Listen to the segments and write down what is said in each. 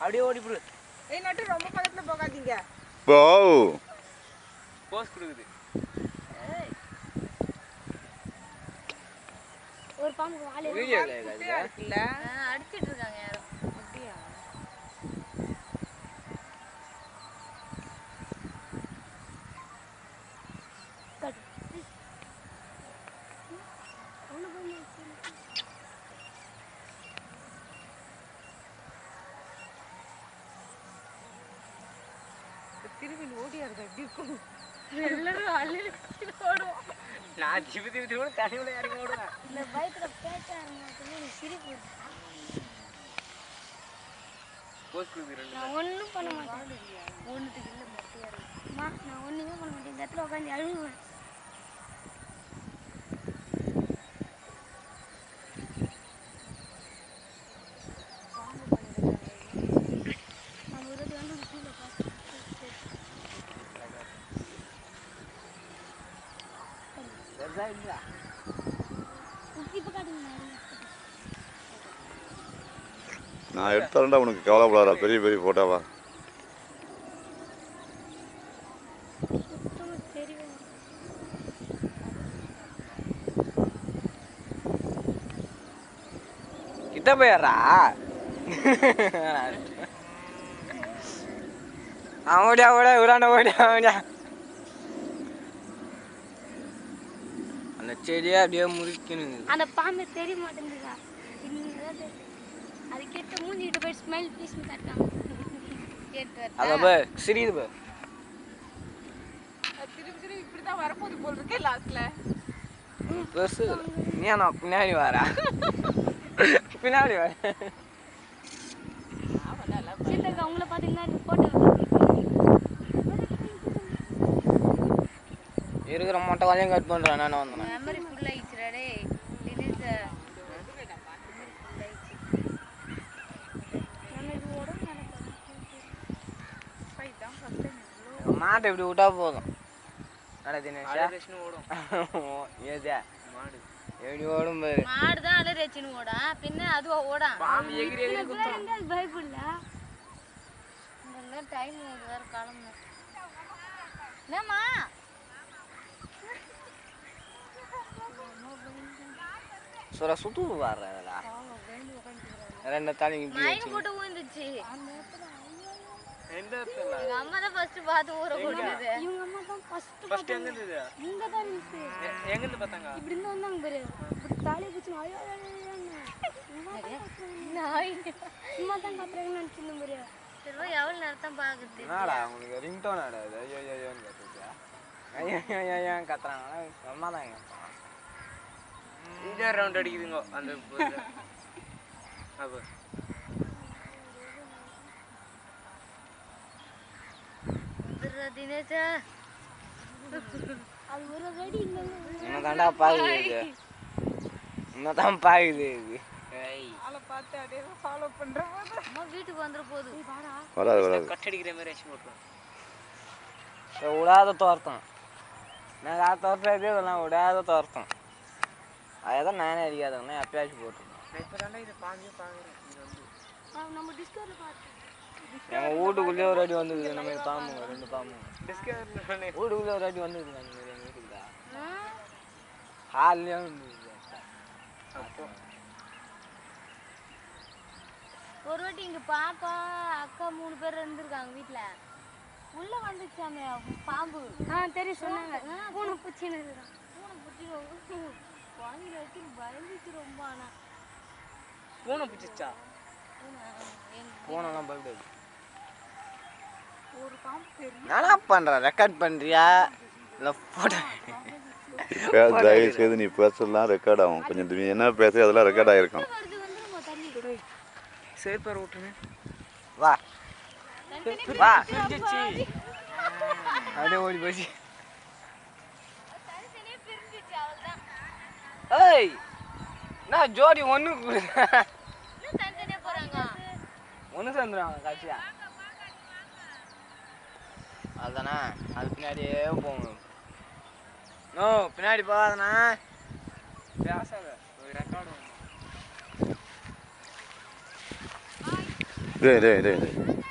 அப்படியே ஓடி போடு ஏய் நட்டு ரொம்ப பக்கத்துல போகாதீங்க. போ போஸ் கொடுக்குது. ஒரு பாம்பு குட்டியா இருக்குல்ல. அடிச்சிட்டு திரும்பி ஓடியா இருக்கு எப்படி இருக்கும்? எல்லாரும் அள்ளி ஓடுவோம். நான் திபி திபி திபி தனியோட இறங்கி ஓடுவேன். இந்த பயத்துல பேச்ச ஆரம்பிச்சோன்னு சிரிப்பு நான் ஒன்றும் பண்ண மாட்டேன். ஒன்றுத்துக்கு இல்லை மொட்டையா இருக்கு. நான் ஒன்றுமே பண்ண மாட்டேன். இந்த இடத்துல உட்காந்து அழுவேன் நம்ம ஒரு வாட்டி வந்து கீழே பார்த்து இப்போ காட்டுங்க நான் நான் எடுத்தாரண்டா உனக்கு கவலைப்படாதா பெரிய பெரிய ஃபோட்டோவா கிட்ட போயிடுறா. அவன் ஓடியா ஓட உடாண்ட ஓடியா ஓடியா. அந்த செடியை அப்படியே முறிக்கணும் அந்த பாம்பு தெரிய மாட்டேங்குதுக்கா இன்னும் அது கிட்ட மூஞ்சிக்கிட்ட போய் ஸ்மெல் பீஸ் காட்டாங்க கேட்டு அத போய் சிரியுது போய் அது திரும்பி திரும்பி இப்படிதான் வரப்போகுது போல் இருக்கே லாஸ்ட்ல பெருசு. நீ நான் பின்னாடி வரா பின்னாடி வர உங்களை பார்த்தீங்கன்னா போட்டோ இருக்கிற மொட்டை வலையும் கட் பண்றேன் நான் வந்தேன் மெமரி ஃபுல் ஆயிடுச்சுடா டேய். டிலீட் மாட்டை இப்படி விட்டா போதும். தினேஷா. ஓடும். ஏதா? மாடு. எப்படி ஓடும் பாரு. மாடு தான் அலறச்சின்னு ஓடா. பின்ன அதுவா ஓடா? பாம்பு எகிரி எகிரி குத்தும் பயப்படல டைம் வேற கிளம்பு என்னம்மா? சுர சுத்து அதெல்லாம் ரெண்டு தாலி இப்படி போட்டு விழுந்துச்சு எங்க அம்மா தான் ஃபர்ஸ்ட் பார்த்து ஊற போடுது இவங்க அம்மா தான் ஃபர்ஸ்ட் ஃபர்ஸ்ட் எங்க இருந்தது இங்க தான் இருந்துச்சு எங்க இருந்து பார்த்தாங்க? இப்படி இருந்து வந்தாங்க பாரு. இப்படி தலையை பிடிச்சி ஐயோ தான். நாய் சும்மா தான் கத்துறாங்கன்னு நினைச்சிருந்தேன் பாரு. சரி எவ்வளவு நேரத்தான் பாக்குது என்னடா உங்களுக்கு ரிங்டோன் ஆடா இது ஐயோ கத்துச்சா ஐயோ கத்துறாங்களா தான் இந்த ரவுண்ட் அடிக்குதுங்க அந்த அப்போ. தினேஷா. அது ஒரு வெடி இல்லை. இன்னும் தாண்டா பாக்குது? இது இன்னும் தான் பாக்குது இது? ஏய். ஆளை பார்த்து அப்படியே ஃபாலோ பண்ற போது. அம்மா வீட்டுக்கு வந்துட போகுது வராது வராது. கட்டடிக்கிற மாதிரி போட்டுருவோம் விடாத தோர்த்தம். ஆ தோர்த்தது இதெல்லாம் விடாத தோர்த்தம். அதான் நானே அடிக்காதவங்க எப்பயாச்சும் போட்டுருக்கோம் இப்போ தாண்டா இதை பாஞ்சே பார்க்குறேன் நம்ம டிஸ்கவரில் பார்த்தோம் எங்கள் வீட்டுக்குள்ளே ஒரு அடி வந்தது மாதிரி பாம்புங்க ரெண்டு பாம்புங்க வீட்டுக்குள்ளே ஒரு அடி வந்தது அந்த மாதிரி எங்கள் வீட்டுக்கு ஹால்லேயே வந்தது. அப்போ. ஒரு வாட்டி இங்க பாப்பா அக்கா மூணு பேர் இருந்திருக்காங்க வீட்ல. உள்ள வந்துச்சாமே பாம்பு. ஆ தெரியும் சொன்னாங்க. பூனை பூச்சின்னு பூனை புத்தி குழந்தைங்க வச்சு பயந்துச்சு ரொம்ப ஆனா பூனை பிடிச்சிச்சா பூனைலாம் பயப்படாது ஒரு பாம்பு பெரிய நானா பண்ணுறேன் ரெக்கார்ட் பண்ணுறியா இல்லை ஃபோட்டோ பே- தயவு செய்து நீ பேசலாம் ரெக்கார்ட் ஆகும். கொஞ்சம் நீ என்ன பேச அதெல்லாம் ரெக்கார்ட் ஆகிருக்கும் தண்ணி சேப்பர் விட்டுருங்க வா. வா அப்படியே ஓடி போச்சு. ஏய் நான் ஜோடி ஒன்று ஒன்று சேர்ந்துருவாங்க காட்சியா? அதுதானே அது பின்னாடியே போகணும் நோ பின்னாடி போகாதண்ணா. பேசாத ஒரு ரெக்கார்டு டேய் டேய் டேய்.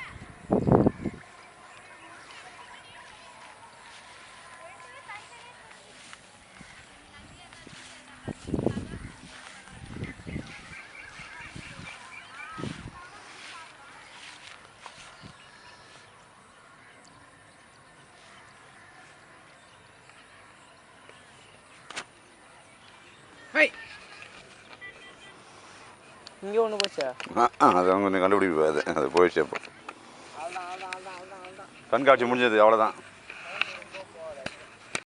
இங்கே ஒன்று போச்சா? ஆ ஆ, அது அவங்க கொஞ்சம் கண்டுபிடிப்பாது அது. போயிடுச்சு அப்போ. கண்காட்சி முடிஞ்சது அவ்வளோதான்